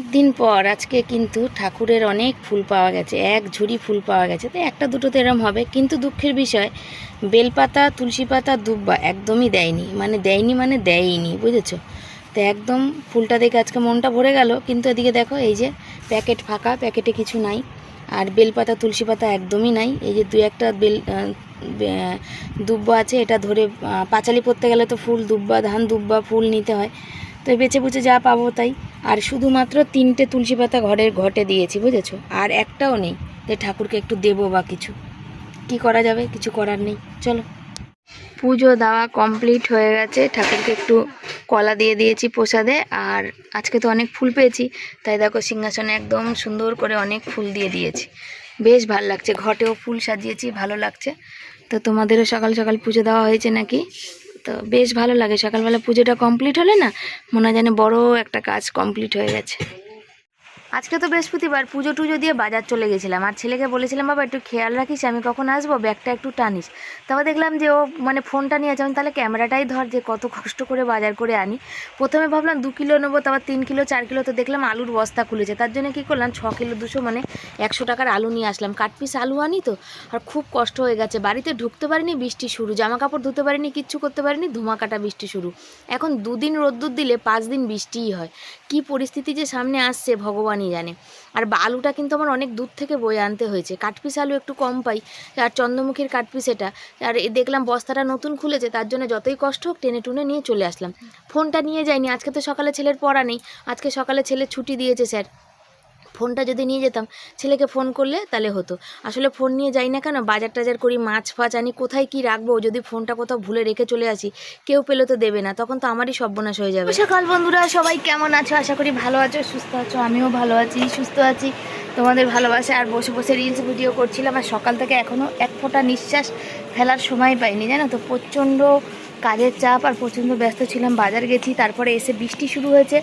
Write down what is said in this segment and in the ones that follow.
অনেকদিন পর আজকে কিন্তু ঠাকুরের অনেক ফুল পাওয়া গেছে, এক ঝুড়ি ফুল পাওয়া গেছে। তো একটা দুটো তো এরম হবে, কিন্তু দুঃখের বিষয়, বেলপাতা, তুলসী পাতা, দুব্বা একদমই দেয়নি। মানে দেয়নি মানে দেয়নি বুঝেছ? তো একদম ফুলটা দেখে আজকে মনটা ভরে গেল, কিন্তু এদিকে দেখো এই যে প্যাকেট ফাঁকা, প্যাকেটে কিছু নাই। আর বেলপাতা, তুলসী পাতা একদমই নাই। এই যে দু একটা বেল দুব্বা আছে, এটা ধরে পাঁচালি পড়তে গেলে তো ফুল দুব্বা, ধান দুব্বা, ফুল নিতে হয়। তো বেছে বুঝে যা পাবো তাই। আর শুধুমাত্র তিনটে তুলসী পাতা ঘরের ঘটে দিয়েছি, বুঝেছ? আর একটাও নেই যে ঠাকুরকে একটু দেবো বা কিছু। কি করা যাবে? কিছু করার নেই। চলো। পুজো দেওয়া কমপ্লিট হয়ে গেছে। ঠাকুরকে একটু কলা দিয়ে দিয়েছি প্রসাদে। আর আজকে তো অনেক ফুল পেয়েছি, তাই দেখো সিংহাসনে একদম সুন্দর করে অনেক ফুল দিয়ে দিয়েছি। বেশ ভালো লাগছে। ঘটেও ফুল সাজিয়েছি, ভালো লাগছে। তো তোমাদেরও সকাল সকাল পুজো দেওয়া হয়েছে নাকি? তো বেশ ভালো লাগে। সকালবেলা পুজোটা কমপ্লিট হলে না, মনে হয় যেন বড় একটা কাজ কমপ্লিট হয়ে গেছে। আজকে তো বৃহস্পতিবার, পুজো টুজো দিয়ে বাজার চলে গেছিলাম। আর ছেলেকে বলেছিলাম, বাবা, একটু খেয়াল রাখিস, আমি কখন আসব? ব্যাগটা একটু টানিস। তারপর দেখলাম যে ও মানে ফোনটা নিয়ে আছে, আমি তাহলে ক্যামেরাটাই ধর যে কত কষ্ট করে বাজার করে আনি। প্রথমে ভাবলাম দু কিলো নেব, তারপর তিন কিলো, চার কিলো, তো দেখলাম আলুর বস্তা খুলেছে। তার জন্য কী করলাম, ছ কিলো, দুশো মানে একশো টাকার আলু নিয়ে আসলাম। কাট পিস আলু আনি তো, আর খুব কষ্ট হয়ে গেছে। বাড়িতে ঢুকতে পারিনি, বৃষ্টি শুরু। জামা কাপড় ধুতে পারিনি, কিচ্ছু করতে পারিনি, ধুমাকাটা বৃষ্টি শুরু। এখন দুদিন রোদ্দুর দিলে পাঁচ দিন বৃষ্টিই হয়। কি পরিস্থিতি যে সামনে আসছে ভগবানই জানে। আর আলুটা কিন্তু আমার অনেক দূর থেকে বয়ে আনতে হয়েছে। কাঠপিস আলু একটু কম পাই, আর চন্দ্রমুখীর কাঠপিস এটা। আর দেখলাম বস্তাটা নতুন খুলেছে, তার জন্য যতই কষ্ট হোক টেনে টুনে নিয়ে চলে আসলাম। ফোনটা নিয়ে যাইনি, আজকে তো সকালে ছেলের পড়া নেই, আজকে সকালে ছেলে ছুটি দিয়েছে, স্যার। ফোনটা যদি নিয়ে যেতাম, ছেলেকে ফোন করলে তাহলে হতো। আসলে ফোন নিয়ে যাই না কেন, বাজার টাজার করি, মাছ ফাছ আনি, কোথায় কি রাখব, যদি ফোনটা কোথাও ভুলে রেখে চলে আসি, কেউ পেলে তো দেবে না, তখন তো আমারই সর্বনাশ হয়ে যাবে। সকাল বন্ধুরা, সবাই কেমন আছো? আশা করি ভালো আছো, সুস্থ আছো, আমিও ভালো আছি, সুস্থ আছি। তোমাদের ভালোবাসা আর বসে বসে রিলস ভিডিও করছিলাম, আর সকাল থেকে এখনও এক ফোঁটা নিঃশ্বাস ফেলার সময় পাইনি, জানো তো? প্রচণ্ড কাজের চাপ আর প্রচণ্ড ব্যস্ত ছিলাম, বাজার গেছি, তারপরে এসে বৃষ্টি শুরু হয়েছে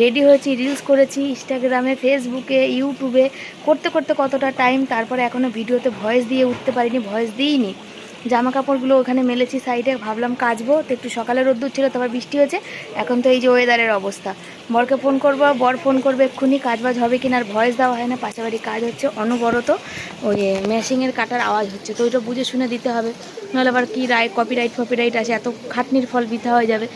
রেডি হয়েছি রিলস করেছি ইনস্টাগ্রামে ফেসবুকে ইউটিউবে করতে করতে কতটা টাইম তারপরে এখনও ভিডিওতে ভয়েস দিয়ে উঠতে পারিনি ভয়েস দিইনি। জামা কাপড়গুলো ওখানে মেলেছি সাইডে ভাবলাম কাচবো, তো একটু সকালে রোদ্দুর ছিল, তারপর বৃষ্টি হয়েছে, এখন তো এই যে ওয়েদারের অবস্থা। বরকে ফোন করব, বর ফোন করবে এক্ষুনি কাজ বাজ হবে কিনা আর ভয়েস দেওয়া হয় না, পাশাপাশি কাজ হচ্ছে অনবরত, ওই মেশিনের কাটার আওয়াজ হচ্ছে, তো ওইটা বুঝে শুনে দিতে হবে, নাহলে আবার কী রায় কপিরাইট ফপিরাইট আছে, এত খাটনির ফল বৃথা হয়ে যাবে।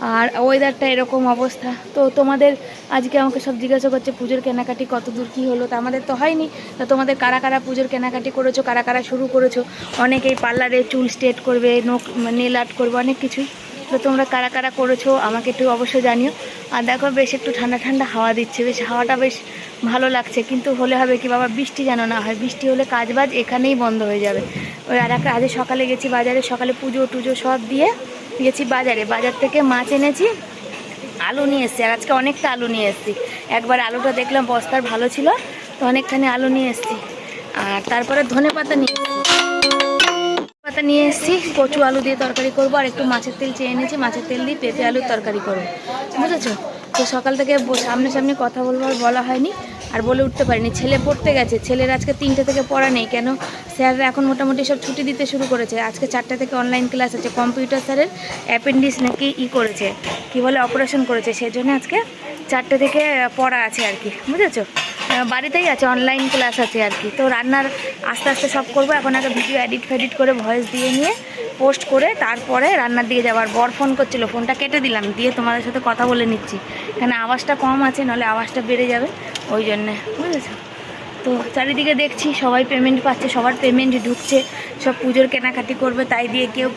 আর ওয়েদারটা এরকম অবস্থা। তো তোমাদের আজকে আমাকে সব জিজ্ঞাসা করছে, পুজোর কেনাকাটি কত দূর, কী হলো? তা আমাদের তো হয়নি। তা তোমাদের কারা কারা পুজোর কেনাকাটি করেছ, কারা কারা শুরু করেছ? অনেকেই পার্লারে চুল স্ট্রেট করবে নোক নেল আর্ট করবে, অনেক কিছুই। তো তোমরা কারা কারা করেছ, আমাকে একটু অবশ্যই জানিও। আর দেখো, বেশ একটু ঠান্ডা ঠান্ডা হাওয়া দিচ্ছে, বেশ হাওয়াটা বেশ ভালো লাগছে। কিন্তু হলে হবে কি, বাবা, বৃষ্টি যেন না হয়। বৃষ্টি হলে কাজ বাজ এখানেই বন্ধ হয়ে যাবে। ওই আর একটা আজকে সকালে গেছি বাজারে, সকালে পুজো টুজো সব দিয়ে গেছি বাজারে। বাজার থেকে মাছ এনেছি, আলু নিয়ে এসছি। আর আজকে অনেকটা আলু নিয়ে এসছি। একবার আলুটা দেখলাম বস্তার ভালো ছিল, তো অনেকখানি আলু নিয়ে এসছি। আর তারপরে ধনে পাতা নিয়ে পাতা নিয়ে এসেছি, কচু আলু দিয়ে তরকারি করব, আর একটু মাছের তেল চেয়ে এনেছি। মাছের তেল দিয়ে পেঁপে আলুর তরকারি করব। বুঝেছ? তো সকাল থেকে ব- সামনাসামনি কথা বলব আর বলা হয়নি। আর বলে উঠতে পারিনি, ছেলে পড়তে গেছে, ছেলের আজকে তিনটে থেকে পড়া নেই কেন? স্যাররা এখন মোটামুটি সব ছুটি দিতে শুরু করেছে। আজকে চারটে থেকে অনলাইন ক্লাস আছে কম্পিউটার স্যারের অ্যাপেন্ডিস নাকি ই করেছে, কি বলে অপারেশন করেছে সেই জন্য আজকে চারটে থেকে পড়া আছে আর কি, বুঝেছ? বাড়িতেই আছে অনলাইন ক্লাস আছে আর কি। তো রান্নার আস্তে আস্তে সব করব, এখন আগে ভিডিও এডিট ফেডিট করে ভয়েস দিয়ে নিয়ে পোস্ট করে তারপরে রান্নার দিকে যাবার বর ফোন করছিল ফোনটা কেটে দিলাম, দিয়ে তোমাদের সাথে কথা বলে নিচ্ছি। এখানে আওয়াজটা কম আছে, নাহলে আওয়াজটা বেড়ে যাবে, ওই জন্যে, বুঝেছ? তো চারিদিকে দেখছি সবাই পেমেন্ট পাচ্ছে, সবার পেমেন্ট ঢুকছে, সব পুজোর কেনাকাটি করবে, তাই দিয়ে কেউ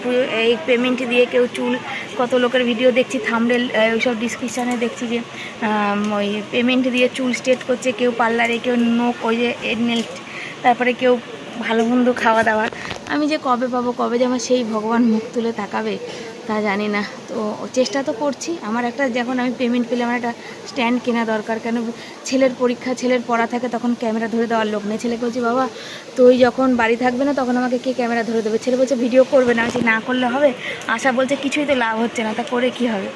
এই পেমেন্ট দিয়ে কেউ চুল, কত লোকের ভিডিও দেখছি থামডেল ওইসব ডিসক্রিপশানে দেখছি যে ওই পেমেন্ট দিয়ে চুল স্ট্রেট করছে, কেউ পার্লারে কেউ নোক ওই যে নেল তারপরে কেউ ভালো মন্দ খাওয়া দাওয়া। আমি যে কবে পাবো, কবে যে আমার সেই ভগবান মুখ তুলে তাকাবে তা জানি না। তো চেষ্টা তো করছি। আমার একটা যখন আমি পেমেন্ট পেলে আমার একটা স্ট্যান্ড কেনা দরকার। কেন ছেলের পরীক্ষা, ছেলের পড়া থাকে তখন ক্যামেরা ধরে দেওয়ার লোক নেই। ছেলেকে বলছি, বাবা, তুই যখন বাড়ি থাকবে না তখন আমাকে কে ক্যামেরা ধরে দেবে? ছেলে বলছে ভিডিও করবে না। আমি না করলে হবে? আশা বলছে, কিছুই তো লাভ হচ্ছে না। তা করে কি হবে?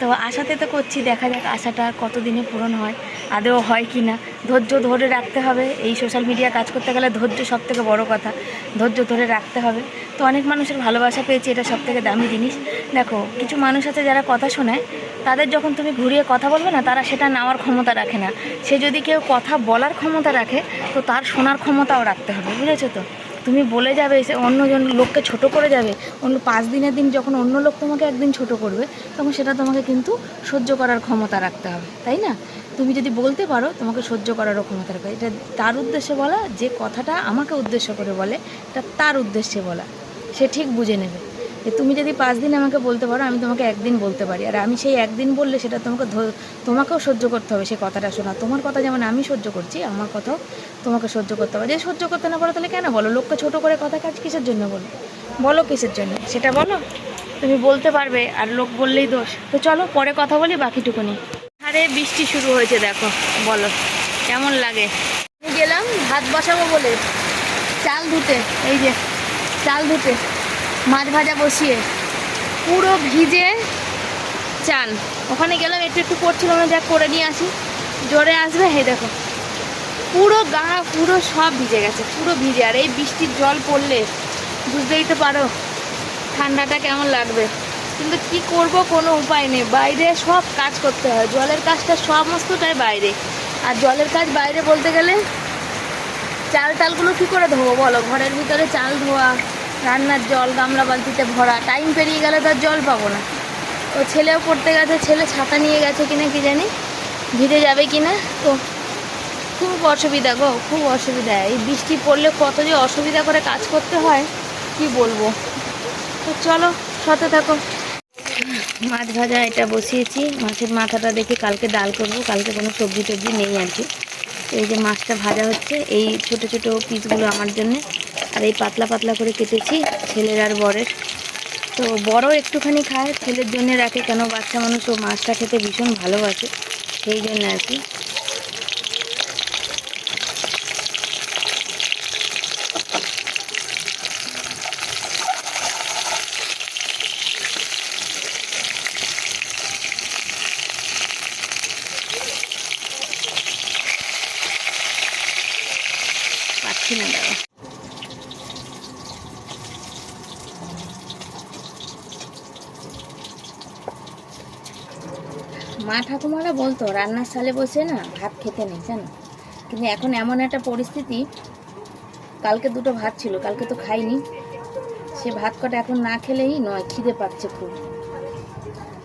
তো আশাতে তো করছি, দেখা যাক আশাটা কতদিনে পূরণ হয় আদেও হয় কি না। ধৈর্য ধরে রাখতে হবে, এই সোশ্যাল মিডিয়া কাজ করতে গেলে ধৈর্য সব থেকে বড়ো কথা, ধৈর্য ধরে রাখতে হবে। তো অনেক মানুষের ভালোবাসা পেয়েছি, এটা সব থেকে দামি জিনিস। দেখো, কিছু মানুষ আছে যারা কথা শোনায়, তাদের যখন তুমি ঘুরিয়ে কথা বলবে না, তারা সেটা নেওয়ার ক্ষমতা রাখে না। সে যদি কেউ কথা বলার ক্ষমতা রাখে, তো তার শোনার ক্ষমতাও রাখতে হবে, বুঝেছ তো? তুমি বলে যাবে, সে অন্যজন লোককে ছোট করে যাবে, অন্য পাঁচ দিনের দিন যখন অন্য লোক তোমাকে একদিন ছোট করবে, তখন সেটা তোমাকে কিন্তু সহ্য করার ক্ষমতা রাখতে হবে, তাই না? তুমি যদি বলতে পারো, তোমাকে সহ্য করারও ক্ষমতা রাখবে। এটা তার উদ্দেশ্যে বলা, যে কথাটা আমাকে উদ্দেশ্য করে বলে, এটা তার উদ্দেশ্যে বলা, সে ঠিক বুঝে নেবে। যে তুমি যদি পাঁচ দিন আমাকে বলতে পারো, আমি তোমাকে একদিন বলতে পারি। আর আমি সেই একদিন বললে সেটা তোমাকে তোমাকেও সহ্য করতে হবে সেই কথাটা শোনা। তোমার কথা যেমন আমি সহ্য করছি, আমার কথাও তোমাকে সহ্য করতে হবে। যে সহ্য করতে না পারো তাহলে কেন বলো? লোককে ছোট করে কথা কাজ কিসের জন্য বলো? বলো কিসের জন্য? সেটা বলো। তুমি বলতে পারবে আর লোক বললেই দোষ। তো চলো পরে কথা বলি বাকিটুকু বাকিটুকুনি। আরে বৃষ্টি শুরু হয়েছে, দেখো। বলো, কেমন লাগে? আমি গেলাম, ভাত বসাবো বলে। চাল ধুতে, এই যে, চাল ধুতে। মাছ ভাজা বসিয়ে পুরো ভিজে চাল। ওখানে গেলাম, একটু একটু পড়ছিল না যা করে নিয়ে আসি। জোরে আসবে, হে দেখো। পুরো গা, পুরো সব ভিজে গেছে, পুরো ভিজে। আর এই বৃষ্টির জল পড়লে, বুঝতেই তো পারো, ঠান্ডাটা কেমন লাগবে। কিন্তু কি করব, কোনো উপায় নেই। বাইরে সব কাজ করতে হয়। জলের কাজটা সমস্তটাই বাইরে। আর জলের কাজ বাইরে বলতে গেলে চাল টালগুলো কী করে ধোবো বলো? ঘরের ভিতরে চাল ধোয়া রান্নার জল, গামলা বালতিতে ভরা। টাইম পেরিয়ে গেলে তো জল পাবো না। ও ছেলেও পড়তে গেছে, ছেলে ছাতা নিয়ে গেছে কিনা কি জানি, ভিজে যাবে কিনা? তো খুব অসুবিধা গো, খুব অসুবিধা। এই বৃষ্টি পড়লে কত যে অসুবিধা করে কাজ করতে হয়, কি বলব? তো চলো, সাথে থাকো। মাছ ভাজা এটা বসিয়েছি। মাছের মাথাটা দেখে কালকে ডাল করব, কালকে কোনো সবজি টবজি নেই আর কি। তো এই যে মাছটা ভাজা হচ্ছে, এই ছোট ছোট পিসগুলো আমার জন্য। আর এই পাতলা পাতলা করে কেটেছি ছেলের আর বরের। তো বড় একটুখানি খায়, ছেলের জন্য রাখে কেন? বাচ্চা মানুষ ও মাছটা খেতে ভীষণ ভালোবাসে, সেই জন্য আর কি। পাচ্ছি না দাদা। মা ঠাকুমারা বলতো, রান্নার সালে বসে না ভাত খেতে নেই, জানো? কিন্তু এখন এমন একটা পরিস্থিতি, কালকে দুটো ভাত ছিল, কালকে তো খাইনি। সে ভাত কটা এখন না খেলেই নয়, খিদে পাচ্ছে খুব।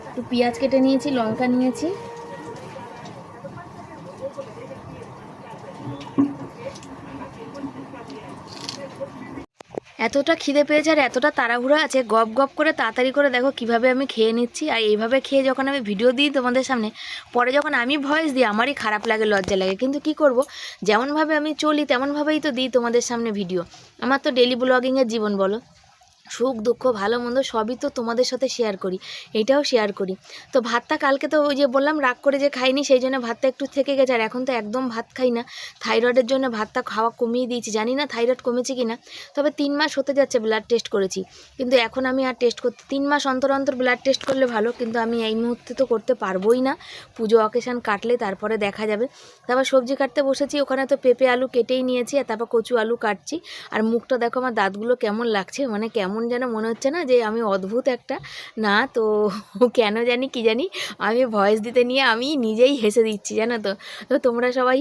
একটু পেঁয়াজ কেটে নিয়েছি, লঙ্কা নিয়েছি। এতটা খিদে পেয়েছে আর এতটা তাড়াহুড়ো আছে, গপ গপ করে তাড়াতাড়ি করে দেখো কীভাবে আমি খেয়ে নিচ্ছি। আর এইভাবে খেয়ে যখন আমি ভিডিও দিই তোমাদের সামনে, পরে যখন আমি ভয়েস দিই, আমারই খারাপ লাগে, লজ্জা লাগে। কিন্তু কি করব? যেমনভাবে আমি চলি, তেমনভাবেই তো দিই তোমাদের সামনে ভিডিও আমার তো ডেলি ব্লগিংয়ের জীবন, বলো। সুখ, দুঃখ, ভালো, মন্দ সবই তো তোমাদের সাথে শেয়ার করি। এটাও শেয়ার করি। তো ভাতটা কালকে তো ওই যে বললাম, রাগ করে যে খাইনি, সেই জন্য ভাতটা একটু থেকে গেছে। আর এখন তো একদম ভাত খাই না। থাইরয়েডের জন্য ভাতটা খাওয়া কমিয়ে দিয়েছি। জানি না থাইরয়েড কমেছে কি না তবে তিন মাস হতে যাচ্ছে ব্লাড টেস্ট করেছি। কিন্তু এখন আমি আর টেস্ট করতে, তিন মাস অন্তর অন্তর ব্লাড টেস্ট করলে ভালো। কিন্তু আমি এই মুহূর্তে তো করতে পারবোই না। পুজো অকেশান কাটলে তারপরে দেখা যাবে। তারপর সবজি কাটতে বসেছি। ওখানে তো পেঁপে, আলু কেটেই নিয়েছি। আর তারপর কচু, আলু কাটছি। আর মুখটা দেখো আমার দাঁতগুলো কেমন লাগছে। মানে কেমন যেন মনে হচ্ছে না যে আমি অদ্ভুত একটা। না, তো কেন জানি, কি জানি, আমি ভয়েস দিতে নিয়ে আমি নিজেই হেসে দিচ্ছি, জানো তো। তো তোমরা সবাই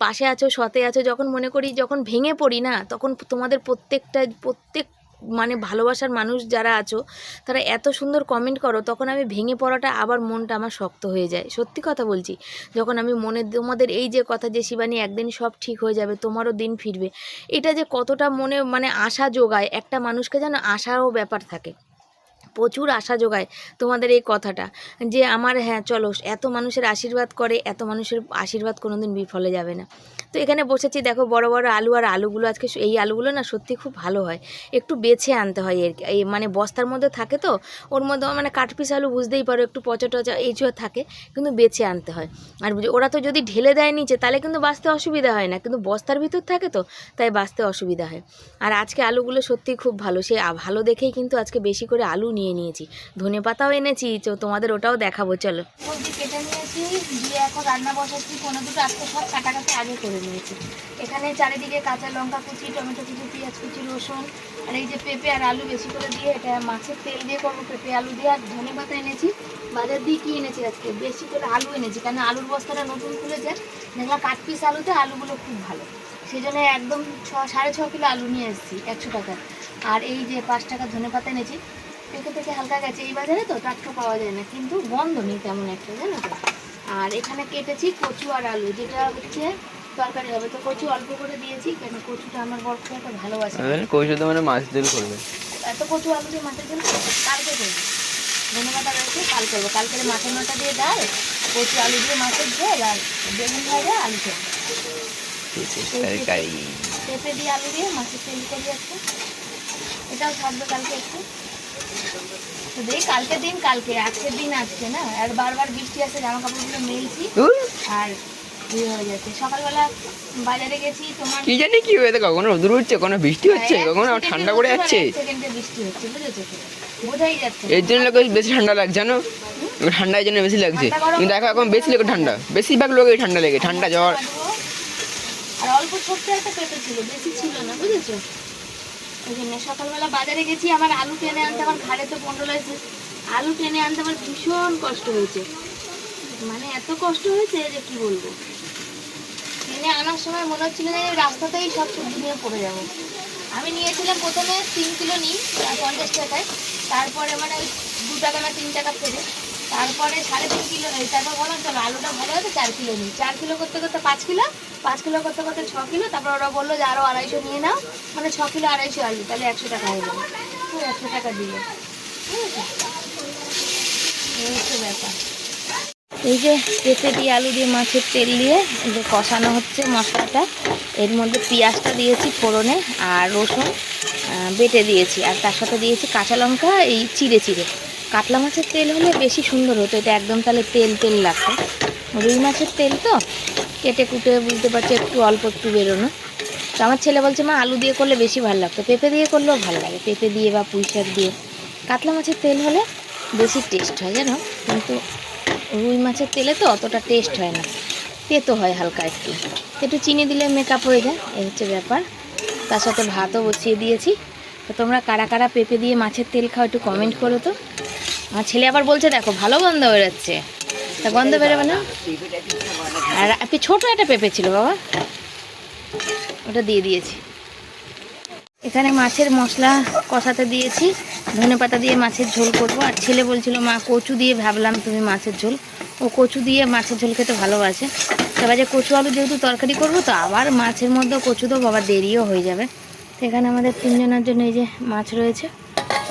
পাশে আছো, সতে আছো, যখন মনে করি, যখন ভেঙে পড়ি না, তখন তোমাদের প্রত্যেকটা, প্রত্যেক মানে ভালোবাসার মানুষ যারা আছো, তারা এত সুন্দর কমেন্ট করো, তখন আমি ভেঙে পড়াটা আবার মনটা আমার শক্ত হয়ে যায়। সত্যি কথা বলছি, যখন আমি মনে তোমাদের এই যে কথা যে শিবানী, একদিন সব ঠিক হয়ে যাবে, তোমারও দিন ফিরবে, এটা যে কতটা মনে মানে আশা যোগায়, একটা মানুষকে যেন আশারও ব্যাপার থাকে। প্রচুর আশা যোগায় তোমাদের এই কথাটা। যে আমার হ্যাঁ চলো, এত মানুষের আশীর্বাদ করে, এত মানুষের আশীর্বাদ কোনোদিন বিফলে যাবে না। তো এখানে বসেছি, দেখো, বড় বড় আলু আর আলুগুলো আজকে এই আলুগুলো না সত্যি খুব ভালো হয়। একটু বেছে আনতে হয় এর, এই মানে বস্তার মধ্যে থাকে তো, ওর মধ্যে মানে কাঠপিস আলু বুঝতেই পারো, একটু পচা টচা এই যে থাকে, কিন্তু বেছে আনতে হয়। আর ওরা তো যদি ঢেলে দেয় নিচে, তাহলে কিন্তু বাঁচতে অসুবিধা হয় না, কিন্তু বস্তার ভিতর থাকে তো, তাই বাঁচতে অসুবিধা হয়। আর আজকে আলুগুলো সত্যিই খুব ভালো, সে ভালো দেখেই কিন্তু আজকে বেশি করে আলু নিয়ে নিয়ে নিয়েছি। ধনে পাতাও এনেছি, তো তোমাদের ওটাও দেখাবো, চলো। সবজি কেটে নিয়েছি, দিয়ে এখন রান্না বসাচ্ছি, কোনো দুটো আজকে সব কাটাকাটি আগে করে নিয়েছি। এখানে চারিদিকে কাঁচা লঙ্কা কুচি, টমেটো কুচি, পেঁয়াজ কুচি, রসুন, আর এই যে পেঁপে আর আলু বেশি করে দিয়ে এটা মাছের তেল দিয়ে করব, পেঁপে, আলু দিয়ে। আর ধনে পাতা এনেছি, বাজার দিয়ে কি এনেছি আজকে? বেশি করে আলু এনেছি কারণ আলুর বস্তাটা নতুন খুলেছে, দেখলাম কাঠ পিস আলুতে আলুগুলো খুব ভালো। সেই জন্য একদম ছ, সাড়ে ছ কিলো আলু নিয়ে এসেছি, একশো টাকার। আর এই যে পাঁচ টাকার ধনে পাতা এনেছি পেকে পেকে হালকা গেছে। এই বাজারে তো টাটকা পাওয়া যায় না কিন্তু গন্ধ নেই তেমন একটা জানো তো। আর এখানে কেটেছি কচু আর আলু যেটা হচ্ছে তরকারি হবে। তো কচু অল্প করে দিয়েছি কেন কচুটা আমার বর খুব একটা ভালোবাসে। কচু কৌশল মানে মাছ তেল করবে। এত কচু আলু দিয়ে মাছের ঝোল করব? কালকে করব। ধনে পাতা রয়েছে কাল করব। কালকে মাছের মাথা দিয়ে ডাল কচু আলু দিয়ে মাছের ঝোল আর বেগুন ভাজা আলু ঝোল পেঁপে দিয়ে আলু দিয়ে মাছের তেল করি একটা এটাও থাকবে কালকে একটু। তো দেখি কালকের দিন কালকে আজকের দিন আজকে না? আর বারবার বৃষ্টি আসছে জামা কাপড়গুলো মেলছি আর ইয়ে হয়ে যাচ্ছে। সকালবেলা বাজারে গেছি তোমার কি জানি কি হয়েছে কখনো রোদুর উঠছে কখনো বৃষ্টি হচ্ছে কখনো ঠান্ডা পড়ে যাচ্ছে। বৃষ্টি হচ্ছে বুঝেছ বোঝাই যাচ্ছে এর জন্য লোকের বেশি ঠান্ডা লাগছে জানো? ঠান্ডার জন্য বেশি লাগছে। কিন্তু দেখো এখন বেশি লোকের ঠান্ডা বেশিরভাগ লোকের ঠান্ডা লেগে ঠান্ডা জ্বর। আর অল্প ছোট্ট একটা ছিল বেশি ছিল না বুঝেছ? ওই জন্য। সকালবেলা বাজারে গেছি, আমার আলু টেনে আনতে, আমার ঘাড়ে তো পনেরো আছে। আলু টেনে আনতে আমার ভীষণ কষ্ট হয়েছে। মানে এত কষ্ট হয়েছে যে কি বলব? টেনে আনার সময় মনে হচ্ছিল যে রাস্তাতেই সব সবজি নিয়ে পড়ে যাব। আমি নিয়েছিলাম প্রথমে তিন কিলো নিই পঞ্চাশ টাকায়। তারপরে মানে ওই দু টাকা না তিন টাকা ফেরে তারপরে সাড়ে তিন কিলো তারপর বললাম চলো, আলুটা ভালো হয়েছে, চার কিলো নিই। চার কিলো করতে করতে পাঁচ কিলো পাঁচ কিলো করতে করতে ছ কিলো, তারপর ওরা বলল যে আরও আড়াইশো নিয়ে নাও মানে ছ কিলো আড়াইশো আলু, তাহলে একশো টাকা হয়ে যাবে। একশো টাকা দিল ব্যাপার। এই যে পেঁপে দিয়ে আলু দিয়ে মাছের তেল দিয়ে এই যে কষানো হচ্ছে মশলাটা, এর মধ্যে পেঁয়াজটা দিয়েছি ফোড়নে আর রসুন বেটে দিয়েছি। আর তার সাথে দিয়েছি কাঁচা লঙ্কা, এই চিড়ে চিড়ে। কাতলা মাছের তেল হলে বেশি সুন্দর হতো, এটা একদম তাহলে তেল তেল লাগতো। রুই মাছের তেল তো, কেটে কুটে বুঝতে পারছি একটু অল্প একটু বেরোনো। তো আমার ছেলে বলছে, মা, আলু দিয়ে করলে বেশি ভালো লাগতো। পেঁপে দিয়ে করলেও ভালো লাগে, পেঁপে দিয়ে বা পুঁই শাক দিয়ে। কাতলা মাছের তেল হলে বেশি টেস্ট হয়, জানো? কিন্তু রুই মাছের তেলে তো অতটা টেস্ট হয় না। তেতো হয় হালকা একটু। একটু চিনি দিলে মেকআপ হয়ে যায়, এই হচ্ছে ব্যাপার। তার সাথে ভাতও বসিয়ে দিয়েছি। তো তোমরা কারা কারা পেঁপে দিয়ে মাছের তেল খাও একটু কমেন্ট করো তো। আমার ছেলে আবার বলছে, দেখো, ভালো গন্ধ বেরোচ্ছে। তা গন্ধ বেরোবে না? আর ছোটো একটা পেঁপে ছিল, বাবা। ওটা দিয়ে দিয়েছি। এখানে মাছের মশলা কষাতে দিয়েছি। ধনে পাতা দিয়ে মাছের ঝোল করব। আর ছেলে বলছিল, মা, কচু দিয়ে ভাবলাম তুমি মাছের ঝোল। ও কচু দিয়ে মাছের ঝোল খেতে ভালোবাসে। তবে যে কচু আলু যেহেতু তরকারি করব, তো আবার মাছের মধ্যে কচু তো বাবা দেরিও হয়ে যাবে। তো এখানে আমাদের তিনজনের জন্য এই যে মাছ রয়েছে।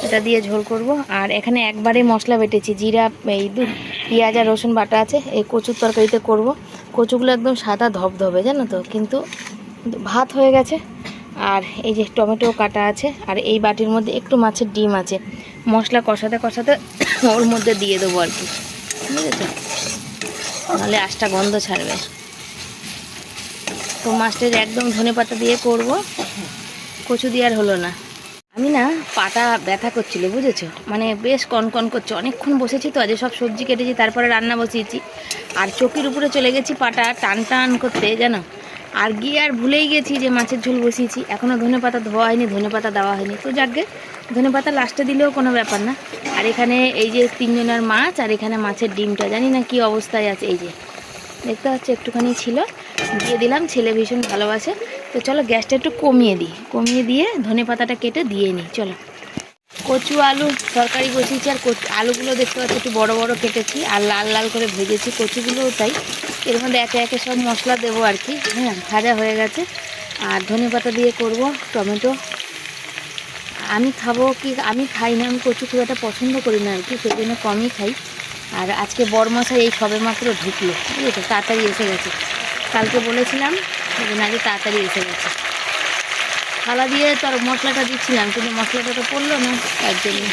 এটা দিয়ে ঝোল করব। আর এখানে একবারে মশলা বেটেছি, জিরা, এই দু পেঁয়াজ আর রসুন বাটা আছে, এই কচুর তরকারিতে করব। কচুগুলো একদম সাদা ধবধবে, জানো তো, কিন্তু ভাত হয়ে গেছে। আর এই যে টমেটো কাটা আছে, আর এই বাটির মধ্যে একটু মাছের ডিম আছে। মশলা কষাতে কষাতে ওর মধ্যে দিয়ে দেবো আর কি, বুঝেছ? নাহলে আশটা গন্ধ ছাড়বে। তো মাছটা একদম ধনে পাতা দিয়ে করব। কচু দিয়ে আর হলো না। আমি না পাটা ব্যথা করছিল, বুঝেছ? মানে বেশ কনকন করছে। অনেকক্ষণ বসেছি তো, আজ সব সবজি কেটেছি, তারপরে রান্না বসিয়েছি। আর চকির উপরে চলে গেছি পাটা টান টান করতে, জানো? আর গিয়ে আর ভুলেই গেছি যে মাছের ঝোল বসিয়েছি। এখনও ধনে পাতা ধোয়া হয়নি, ধনে পাতা দেওয়া হয়নি। তো যাকে ধনে পাতা লাস্টে দিলেও কোনো ব্যাপার না। আর এখানে এই যে তিনজনের মাছ, আর এখানে মাছের ডিমটা, জানি না কি অবস্থায় আছে। এই যে, দেখতে পাচ্ছি, একটুখানি ছিল। দিয়ে দিলাম, ছেলে ভীষণ ভালোবাসে। তো চলো গ্যাসটা একটু কমিয়ে দিই। কমিয়ে দিয়ে ধনে পাতাটা কেটে দিয়ে নিই, চলো। কচু, আলু, তরকারি বসিয়েছি, আর কচু আলুগুলো দেখতে পাচ্ছি একটু বড় বড় কেটেছি, আর লাল লাল করে ভেজেছি কচুগুলোও তাই। এর মধ্যে একে একে সব মশলা দেবো আর কি হ্যাঁ ভাজা হয়ে গেছে। আর ধনে পাতা দিয়ে করব টমেটো। আমি খাব কি, আমি খাই না, আমি কচু খুব একটা পছন্দ করি না আর কি, সেই জন্য কমই খাই। আর আজকে বড় মশাই এই সবে মাত্র ঢুকলো বুঝেছ তাড়াতাড়ি এসে গেছে। কালকে বলেছিলাম সেদিন আগে তাড়াতাড়ি এসে গেছে। থালা দিয়ে তোর মশলাটা দিচ্ছিলাম, কিন্তু মশলাটা তো পড়ল না, তার জন্য।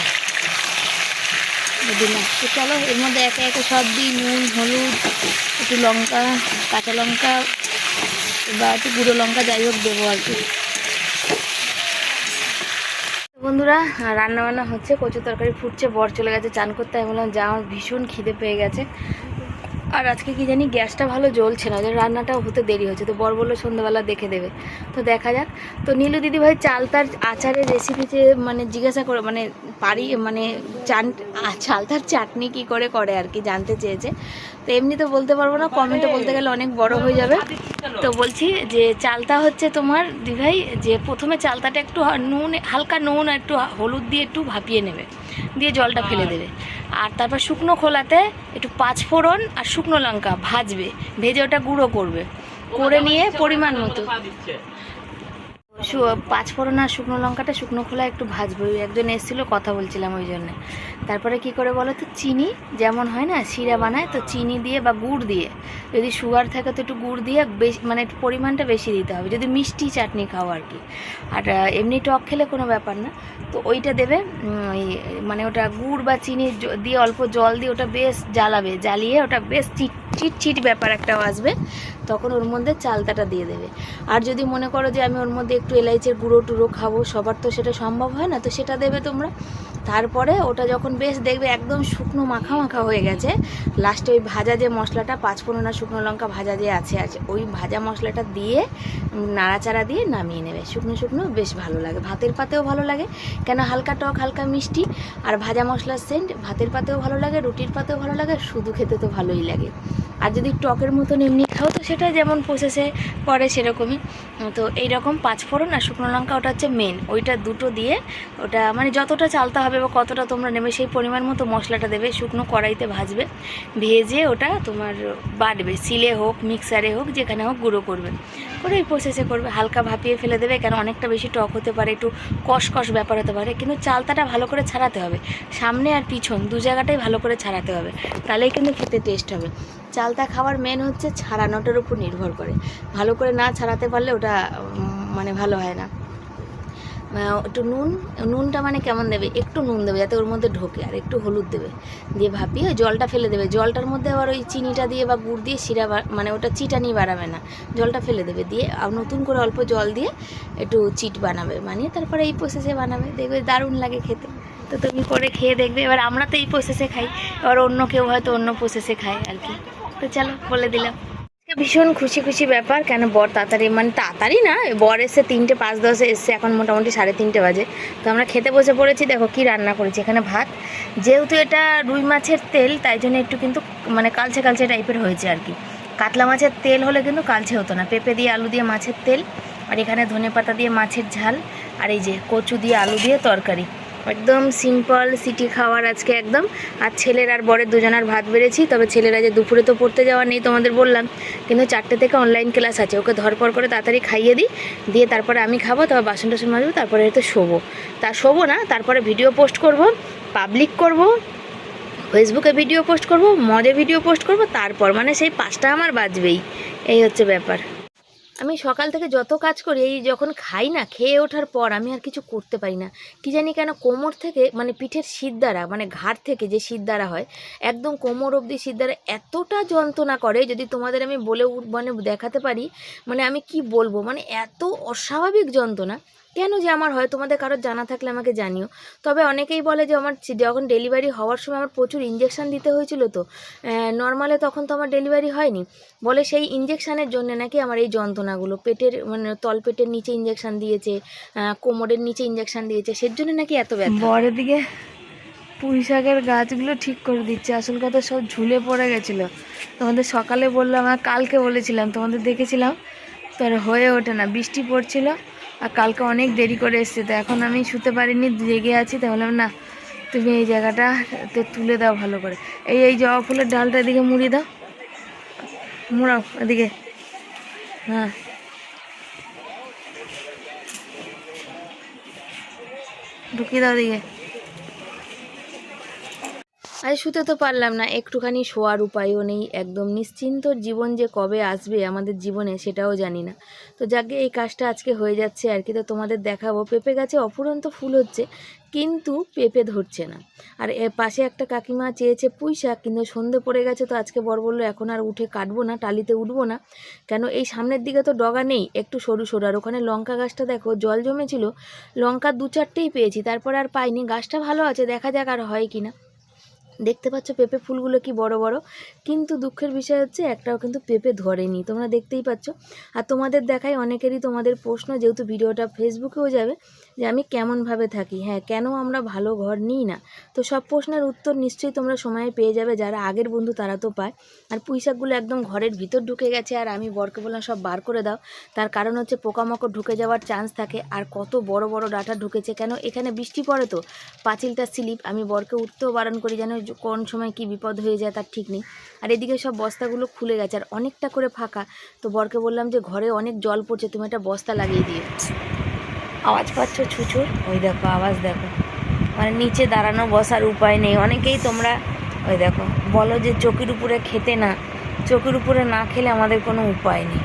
তো চলো, এর মধ্যে একে একে সব দিই, নুন, হলুদ, একটু লঙ্কা, কাঁচা লঙ্কা, বা একটু গুঁড়ো লঙ্কা, যাই হোক দেবো আর কি। বন্ধুরা রান্না বান্না হচ্ছে কচু তরকারি ফুটছে, বর চলে গেছে চান করতে, আমি বললাম, যা আমার ভীষণ খিদে পেয়ে গেছে। আর আজকে কি জানি গ্যাসটা ভালো জ্বলছে না রান্নাটাও হতে দেরি হচ্ছে তো বর বলল সন্ধ্যাবেলা দেখে দেবে। তো দেখা যাক। তো নীলু দিদি ভাই চাল তার আচারের রেসিপিতে মানে জিজ্ঞাসা করে মানে পারি মানে চান চালতার চাটনি কি করে করে আর কি জানতে চেয়েছে। তো এমনি তো বলতে পারব না কমেন্টে বলতে গেলে অনেক বড় হয়ে যাবে। তো বলছি যে চালতা হচ্ছে তোমার দিভাই, যে প্রথমে চালতাটা একটু নুন, হালকা নুন একটু হলুদ দিয়ে একটু ভাপিয়ে নেবে। দিয়ে জলটা ফেলে দেবে। আর তারপর শুকনো খোলাতে একটু পাঁচফোড়ন আর শুকনো লঙ্কা ভাজবে ভেজে ওটা গুঁড়ো করবে। করে নিয়ে পরিমাণ মতো। শু- পাঁচ ফোড়ন আর শুকনো লঙ্কাটা, শুকনো খোলা একটু ভাজবো। একজন এসেছিল, কথা বলছিলাম ওই জন্যে। তারপরে কি করে বলো তো, চিনি যেমন হয় না, শিরা বানায়, তো চিনি দিয়ে বা গুড় দিয়ে। যদি সুগার থাকে তো একটু গুড় দিয়ে বেশি মানে একটু পরিমাণটা বেশি দিতে হবে, যদি মিষ্টি চাটনি খাও আর কি। আর এমনি টক খেলে কোনো ব্যাপার না। তো ওইটা দেবে মানে ওটা গুড় বা চিনি দিয়ে অল্প জল দিয়ে ওটা বেশ জ্বালাবে, জ্বালিয়ে ওটা বেশ চিট চিট চিট ব্যাপার একটাও আসবে। তখন ওর মধ্যে চালতাটা দিয়ে দেবে। আর যদি মনে করো যে আমি ওর মধ্যে একটু এলাইচের গুঁড়ো টুড়ো খাব, সবার তো সেটা সম্ভব হয় না, তো সেটা দেবে তোমরা। তারপরে ওটা যখন বেশ দেখবে একদম শুকনো মাখা মাখা হয়ে গেছে লাস্টে ওই ভাজা যে মশলাটা, পাঁচফোড়ন আর শুকনো লঙ্কা ভাজা যে আছে আছে, ওই ভাজা মশলাটা দিয়ে নাড়াচাড়া দিয়ে নামিয়ে নেবে। শুকনো শুকনো বেশ ভালো লাগে, ভাতের পাতেও ভালো লাগে, কেন হালকা টক, হালকা মিষ্টি, আর ভাজা মশলার সেন্ট ভাতের পাতেও ভালো লাগে, রুটির পাতেও ভালো লাগে, শুধু খেতে তো ভালোই লাগে। আর যদি টকের মতন এমনি খাও, তো সেটা যেমন প্রসেসে করে সেরকমই, তো এইরকম পাঁচফোড়ন আর শুকনো লঙ্কা ওটা হচ্ছে মেন ওইটা দুটো দিয়ে ওটা মানে যতটা চালতে হবে বা কতটা তোমরা নেবে, সেই পরিমাণ মতো মশলাটা দেবে, শুকনো কড়াইতে ভাজবে, ভেজে ওটা তোমার বাটবে, সিলে হোক মিক্সারে হোক, যেখানে হোক গুঁড়ো করবে। করে এই প্রসেসে করবে, হালকা ভাপিয়ে ফেলে দেবে, কেন অনেকটা বেশি টক হতে পারে, একটু কষ কষ ব্যাপার হতে পারে, কিন্তু চালতাটা ভালো করে ছাড়াতে হবে। সামনে আর পিছন, দু জায়গাটাই ভালো করে ছাড়াতে হবে, তাহলেই কিন্তু খেতে টেস্ট হবে। চালতা খাওয়ার মেন হচ্ছে ছাড়ানোটার উপর নির্ভর করে। ভালো করে না ছাড়াতে পারলে ওটা মানে ভালো হয় না। একটু নুন, নুনটা মানে কেমন দেবে? একটু নুন দেবে যাতে ওর মধ্যে ঢোকে আর একটু হলুদ দেবে। দিয়ে ভাপিয়ে জলটা ফেলে দেবে। জলটার মধ্যে আবার ওই চিনিটা দিয়ে বা গুড় দিয়ে শিরা মানে ওটা চিটানি বাড়াবে না। জলটা ফেলে দেবে। দিয়ে আর নতুন করে অল্প জল দিয়ে একটু চিট বানাবে। বানিয়ে তারপরে এই প্রসেসে বানাবে। দেখবে দারুণ লাগে খেতে। তো তুমি করে খেয়ে দেখবে। এবার আমরা তো এই প্রসেসে খাই। এবার অন্য কেউ হয়তো অন্য প্রসেসে খায় আর কি। তো চলো, বলে দিলাম। ভীষণ খুশি খুশি ব্যাপার। কেন বর তাড়াতাড়ি মানে তাড়াতাড়ি না বর এসে তিনটে, পাঁচ, দশে, এসছে, এখন মোটামুটি সাড়ে তিনটে বাজে। তো আমরা খেতে বসে পড়েছি, দেখো কি রান্না করেছি। এখানে ভাত, যেহেতু এটা রুই মাছের তেল, তাই জন্য একটু কিন্তু মানে কালচে কালচে টাইপের হয়েছে আর কি। কাতলা মাছের তেল হলে কিন্তু কালচে হতো না। পেঁপে দিয়ে আলু দিয়ে মাছের তেল, আর এখানে ধনে পাতা দিয়ে মাছের ঝাল, আর এই যে কচু দিয়ে আলু দিয়ে তরকারি। একদম সিম্পল সিটি খাওয়ার আজকে একদম। আর ছেলের আর বরের দুজনার ভাত বেড়েছি, তবে ছেলেরা যে দুপুরে তো পড়তে যাওয়া নেই তোমাদের বললাম, কিন্তু চারটে থেকে অনলাইন ক্লাস আছে। ওকে ধরপর করে তাড়াতাড়ি খাইয়ে দিই, দিয়ে তারপরে আমি খাব তবে বাসন টাসন মাজবো, তারপরে হয়তো শোবো। তা শোবো না, তারপরে ভিডিও পোস্ট করব পাবলিক করব ফেসবুকে ভিডিও পোস্ট করব মজে ভিডিও পোস্ট করব, তারপর মানে সেই পাঁচটা আমার বাজবেই। এই হচ্ছে ব্যাপার। আমি সকাল থেকে যত কাজ করি, এই যখন খাই না, খেয়ে ওঠার পর আমি আর কিছু করতে পারি না। কি জানি কেন কোমর থেকে মানে পিঠের দ্বারা মানে ঘাড় থেকে যে দ্বারা হয়, একদম কোমর অবধি দ্বারা এতটা যন্ত্রণা করে যদি তোমাদের আমি বলে মানে দেখাতে পারি মানে আমি কি বলব? মানে এত অস্বাভাবিক যন্ত্রণা। কেন যে আমার হয়? তোমাদের কারোর জানা থাকলে আমাকে জানিও। তবে অনেকেই বলে যে আমার যখন ডেলিভারি হওয়ার সময় আমার প্রচুর ইঞ্জেকশান দিতে হয়েছিল তো নর্মালে তখন তো আমার ডেলিভারি হয়নি। বলে সেই ইঞ্জেকশানের জন্য নাকি আমার এই যন্ত্রণাগুলো, পেটের মানে তলপেটের নিচে ইঞ্জেকশান দিয়েছে কোমরের নিচে ইঞ্জেকশান দিয়েছে, সের জন্য নাকি এত ব্যথা? বরের দিকে পুঁই শাকের গাছগুলো ঠিক করে দিচ্ছে, আসল কথা সব ঝুলে পড়ে গেছিল। তোমাদের সকালে বললাম আর কালকে বলেছিলাম, তোমাদের দেখেছিলাম? তোর হয়ে ওঠে না, বৃষ্টি পড়ছিল আর কালকে অনেক দেরি করে এসছে, তো এখন আমি শুতে পারিনি, জেগে আছি তাহলে না, তুমি এই জায়গাটা তুলে দাও ভালো করে। এই এই জবা ফুলের ডালটা এদিকে মুড়ি দাও। মুড়াও, এদিকে। হ্যাঁ। ঢুকিয়ে দাও দিকে আর শুতে তো পারলাম না, একটুখানি শোয়ার উপায়ও নেই, একদম নিশ্চিন্ত জীবন যে কবে আসবে আমাদের জীবনে সেটাও জানি না। তো যাকে এই কাজটা আজকে হয়ে যাচ্ছে আর কি, তো তোমাদের দেখাবো। পেঁপে গাছে অফুরন্ত ফুল হচ্ছে, কিন্তু পেঁপে ধরছে না। আর পাশে একটা কাকিমা চেয়েছে পুঁই শাক, কিন্তু সন্ধে পড়ে গেছে, তো আজকে বর বলল, এখন আর উঠে কাটবো না, টালিতে উঠবো না। কেন, এই সামনের দিকে তো ডগা নেই, একটু সরু সরু, আর ওখানে লঙ্কা গাছটা দেখো, জল জমেছিল, লঙ্কা দু চারটেই পেয়েছি, তারপর আর পাইনি, গাছটা ভালো আছে, দেখা যাক আর হয় কি না দেখতে পাচ্ছ পেঁপে ফুলগুলো কি বড় বড়। কিন্তু দুঃখের বিষয় হচ্ছে একটাও কিন্তু পেঁপে ধরেনি। তোমরা দেখতেই পাচ্ছ। আর তোমাদের দেখায় অনেকেরই তোমাদের প্রশ্ন, যেহেতু ভিডিওটা ফেসবুকেও যাবে যে আমি কেমনভাবে থাকি? হ্যাঁ কেন আমরা ভালো ঘর নিই না? তো সব প্রশ্নের উত্তর নিশ্চয়ই তোমরা সময়ে পেয়ে যাবে, যারা আগের বন্ধু তারা তো পায়। আর পুঁইশাকগুলো একদম ঘরের ভিতর ঢুকে গেছে, আর আমি বরকে বললাম, সব বার করে দাও। তার কারণ হচ্ছে পোকামাকড় ঢুকে যাওয়ার চান্স থাকে, আর কত বড় বড় ডাটা ঢুকেছে কেন? এখানে বৃষ্টি পড়ে তো। পাঁচিলটা স্লিপ, আমি বরকে উঠতেও বারণ করি যেন কোন সময় কি বিপদ হয়ে যায় তার ঠিক নেই। আর এদিকে সব বস্তাগুলো খুলে গেছে, আর অনেকটা করে ফাঁকা। তো বরকে বললাম যে, ঘরে অনেক জল পড়ছে, তুমি একটা বস্তা লাগিয়ে দিও। আওয়াজ পাচ্ছ ছুচুর ওই দেখো, আওয়াজ দেখো। মানে নিচে দাঁড়ানো বসার উপায় নেই। অনেকেই তোমরা, ওই দেখো, বলো যে চোখের উপরে খেতে না, চোখের উপরে না খেলে আমাদের কোনো উপায় নেই।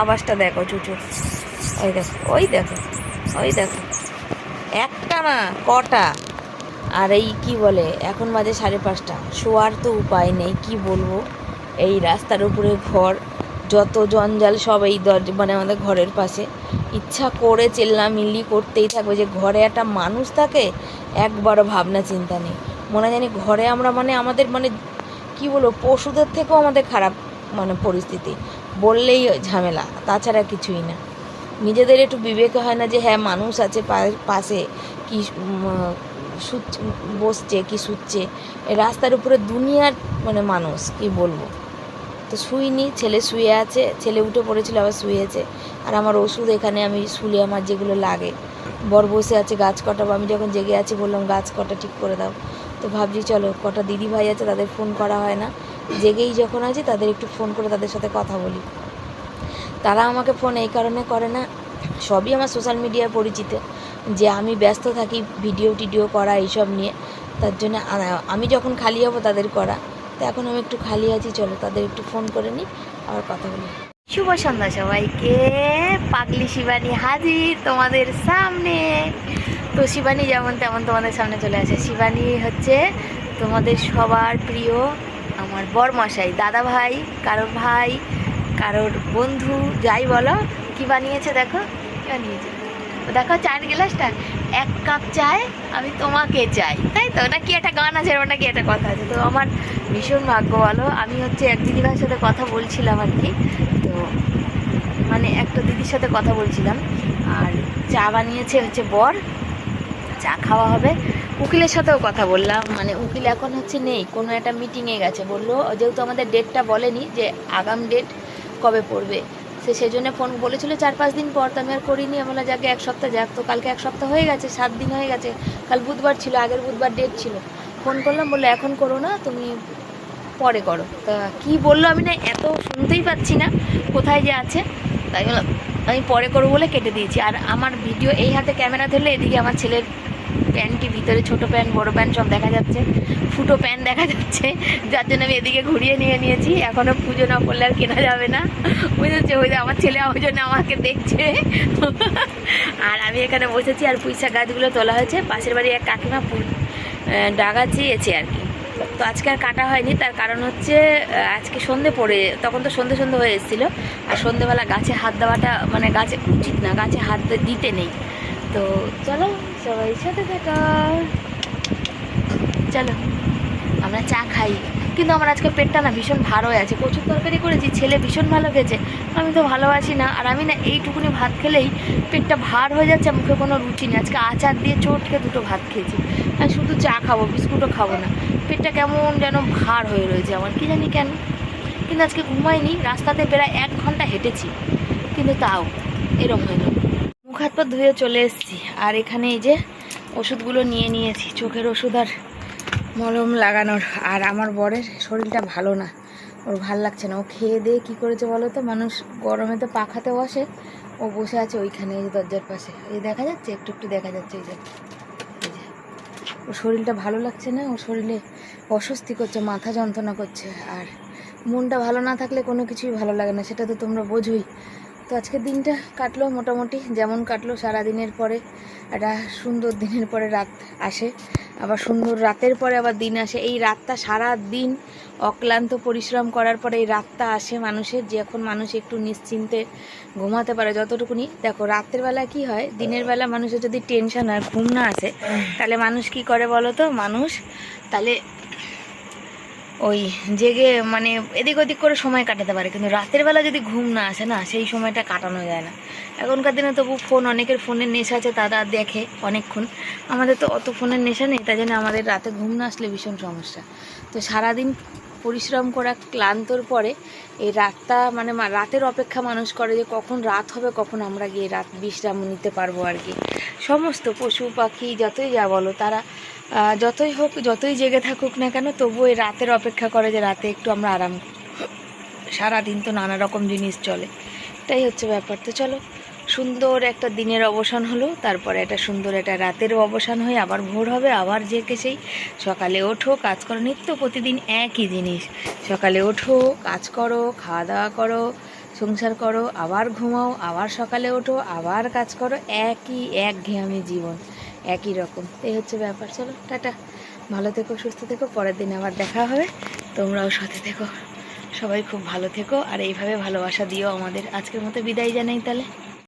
আওয়াজটা দেখো চুচুর। ওই দেখো ওই দেখো ওই দেখো। একটা না, কটা? আর এই কি বলে, এখন বাজে সাড়ে পাঁচটা। শোয়ার তো উপায় নেই, কি বলব? এই রাস্তার উপরে ঘর যত জঞ্জাল সব এই দরজা মানে আমাদের ঘরের পাশে। ইচ্ছা করে চেল্লামিল্লি করতেই থাকবে যে ঘরে একটা মানুষ থাকে, একবারও ভাবনা চিন্তা নেই। মনে জানি ঘরে আমরা মানে আমাদের মানে কি বলব, পশুদের থেকেও আমাদের খারাপ মানে পরিস্থিতি। বললেই ঝামেলা, তাছাড়া কিছুই না। নিজেদের একটু বিবেক হয় না যে হ্যাঁ মানুষ আছে পাশে, কি শুচ্ছে বসছে, কি এই রাস্তার উপরে দুনিয়ার মানে মানুষ, কি বলব? তো শুইনি, ছেলে শুয়ে আছে, ছেলে উঠে পড়েছিল, আবার শুয়েছে। আর আমার ওষুধ এখানে আমি শুলে আমার যেগুলো লাগে। বর বসে আছে, গাছ কটাবো। আমি যখন জেগে আছি, বললাম, গাছ কটা ঠিক করে দাও। তো ভাবছি, চলো, কটা দিদি ভাই আছে, তাদের ফোন করা হয় না। জেগেই যখন আছি, তাদের একটু ফোন করে তাদের সাথে কথা বলি। তারা আমাকে ফোন এই কারণে করে না, সবই আমার সোশ্যাল মিডিয়ায় পরিচিত। যে আমি ব্যস্ত থাকি, ভিডিও টিডিও করা, এইসব নিয়ে। তার জন্য আমি যখন খালি হব, তাদের করা। তো এখন আমি একটু খালি আছি, চলো তাদের একটু ফোন করে নিই, আবার কথা বলি। শুভ সন্ধ্যা সবাইকে। পাগলি শিবানী হাজির তোমাদের সামনে। তো শিবানী যেমন তেমন তোমাদের সামনে চলে আসে। শিবানী হচ্ছে তোমাদের সবার প্রিয় আমার বরমশাই, দাদা ভাই, কারোর ভাই, কারোর বন্ধু, যাই বলো। কি বানিয়েছে দেখো? কি বানিয়েছে? দেখো চায়ের গ্লাসটা। এক কাপ চায়, আমি তোমাকে চাই। তাই তো? না কি একটা গান আছে, ওটা কি একটা কথা আছে? তো আমার ভীষণ ভাগ্য ভালো আমি হচ্ছে এক দিদিভাইয়ের সাথে কথা বলছিলাম আর কি। তো মানে একটা দিদির সাথে কথা বলছিলাম। আর চা বানিয়েছে হচ্ছে বর। চা খাওয়া হবে। উকিলের সাথেও কথা বললাম। মানে উকিল এখন হচ্ছে নেই। কোনো একটা মিটিংয়ে গেছে। বলল, যেহেতু আমাদের ডেটটা বলেনি যে আগাম ডেট কবে পড়বে। সে সেই সেজন্য ফোন বলেছিল চার পাঁচ দিন পর। তো আমি আর করিনি। আমি বললাম, যাকে, এক সপ্তাহ যাক। তো কালকে এক সপ্তাহ হয়ে গেছে, সাত দিন হয়ে গেছে। কাল বুধবার ছিল, আগের বুধবার ডেট ছিল। ফোন করলাম, বলল, এখন করো না। তুমি পরে করো। তা কি বলল আমি না এত শুনতেই পাচ্ছি না, কোথায় যে আছে। তাই বললাম, আমি পরে করব বলে কেটে দিয়েছি। আর আমার ভিডিও এই হাতে ক্যামেরা ধরলে এদিকে আমার ছেলের প্যান্টটি ভিতরে ছোট প্যান্ট, বড় প্যান্ট সব দেখা যাচ্ছে, ফুটো প্যান্ট দেখা যাচ্ছে, যার জন্য আমি এদিকে ঘুরিয়ে নিয়ে নিয়েছি। এখনও পুজো না করলে আর কেনা যাবে না। বুঝেছে? ওই আমার ছেলে ওই জন্য আমাকে দেখছে। আর আমি এখানে বসেছি আর পুঁইশা গাছগুলো তোলা হয়েছে। পাশের বাড়ি এক কাকিমা চেয়েছে আর কি। তো আজকে আর কাটা হয়নি, তার কারণ হচ্ছে আজকে সন্ধে পড়ে, তখন তো সন্ধে সন্ধে হয়ে এসেছিল। আর সন্ধেবেলা গাছে হাত দেওয়াটা মানে গাছে উচিত না, গাছে হাত দিতে নেই। তো চলো, সবাই সাথে থাকা। চলো, আমরা চা খাই। কিন্তু আমার আজকে পেটটা না ভীষণ ভার হয়ে আছে। প্রচুর তরকারি করেছি, ছেলে ভীষণ ভালো খেয়েছে। আমি তো ভালোবাসি না, আর আমি না এইটুকুনি ভাত খেলেই পেটটা ভার হয়ে যাচ্ছে, মুখে কোনো রুচি নেই। আজকে আচার দিয়ে চটকে দুটো ভাত খেয়েছি। আর শুধু চা খাব, বিস্কুটও খাব না। পেটটা কেমন যেন ভার হয়ে রয়েছে আমার, কি জানি কেন। কিন্তু আজকে ঘুমাইনি, রাস্তাতে প্রায় এক ঘণ্টা হেঁটেছি, কিন্তু তাও এরম হইল মুখ হাত পা ধুয়ে চলে এসেছি, আর এখানে এই যে ওষুধগুলো নিয়ে নিয়েছি, চোখের ওষুধ আর মলম লাগানোর। আর আমার বরের শরীরটা ভালো না, ওর ভালো লাগছে না। ও খেয়ে দিয়ে কী করেছে বলো তো? মানুষ গরমে তো পাখাতে বসে ও বসে আছে ওইখানে, এই যে দরজার পাশে। এই দেখা যাচ্ছে, একটু একটু দেখা যাচ্ছে, এই যে এই যে। ওর শরীরটা ভালো লাগছে না? ওর শরীরে অস্বস্তি করছে, মাথা যন্ত্রণা করছে, আর মনটা ভালো না থাকলে কোনো কিছুই ভালো লাগে না, সেটা তো তোমরা বোঝোই। তো আজকের দিনটা কাটলো মোটামুটি, যেমন কাটলো সারা দিনের পরে, একটা সুন্দর দিনের পরে রাত আসে, আবার সুন্দর রাতের পরে আবার দিন আসে। এই রাতটা সারা দিন অক্লান্ত পরিশ্রম করার পরে এই রাতটা আসে মানুষের, যে এখন মানুষ একটু নিশ্চিন্তে ঘুমাতে পারে যতটুকুনি। দেখো, রাতের বেলা কি হয়, দিনের বেলা মানুষের যদি টেনশন আর ঘুম না আসে, তাহলে মানুষ কি করে বলো তো? মানুষ তাহলে ওই জেগে মানে এদিক ওদিক করে সময় কাটাতে পারে, কিন্তু রাতের বেলা যদি ঘুম না আসে না, সেই সময়টা কাটানো যায় না। এখনকার দিনে তবু ফোন, অনেকের ফোনের নেশা আছে, তারা দেখে অনেকক্ষণ। আমাদের তো অত ফোনের নেশা নেই, তাই জন্য আমাদের রাতে ঘুম না আসলে ভীষণ সমস্যা। তো সারাদিন পরিশ্রম করা ক্লান্তর পরে এই রাতটা মানে রাতের অপেক্ষা মানুষ করে যে কখন রাত হবে, কখন আমরা গিয়ে রাত বিশ্রাম নিতে পারব আর কি। সমস্ত পশু পাখি যতই যা বলো, তারা যতই হোক, যতই জেগে থাকুক না কেন, তবুও এই রাতের অপেক্ষা করে যে রাতে একটু আমরা আরাম সারাদিন তো নানা রকম জিনিস চলে। এটাই হচ্ছে ব্যাপার। তো চলো সুন্দর একটা দিনের অবসান হলো, তারপরে একটা সুন্দর একটা রাতেরও অবসান হয়ে আবার ভোর হবে, আবার জেগে সেই। সকালে ওঠো, কাজ করো, নিত্য প্রতিদিন একই জিনিস। সকালে ওঠো, কাজ করো, খাওয়া দাওয়া করো, সংসার করো, আবার ঘুমাও, আবার সকালে ওঠো, আবার কাজ করো, একই, এক ঘেয়ামি জীবন, একই রকম। এই হচ্ছে ব্যাপার। চলো, টাটা। ভালো থেকো, সুস্থ থেকো, পরের দিন আবার দেখা হবে। তোমরাও সাথে থেকো। সবাই খুব ভালো থেকো, আর এইভাবে ভালোবাসা দিও আমাদের। আজকের মতো বিদায় জানাই তাহলে।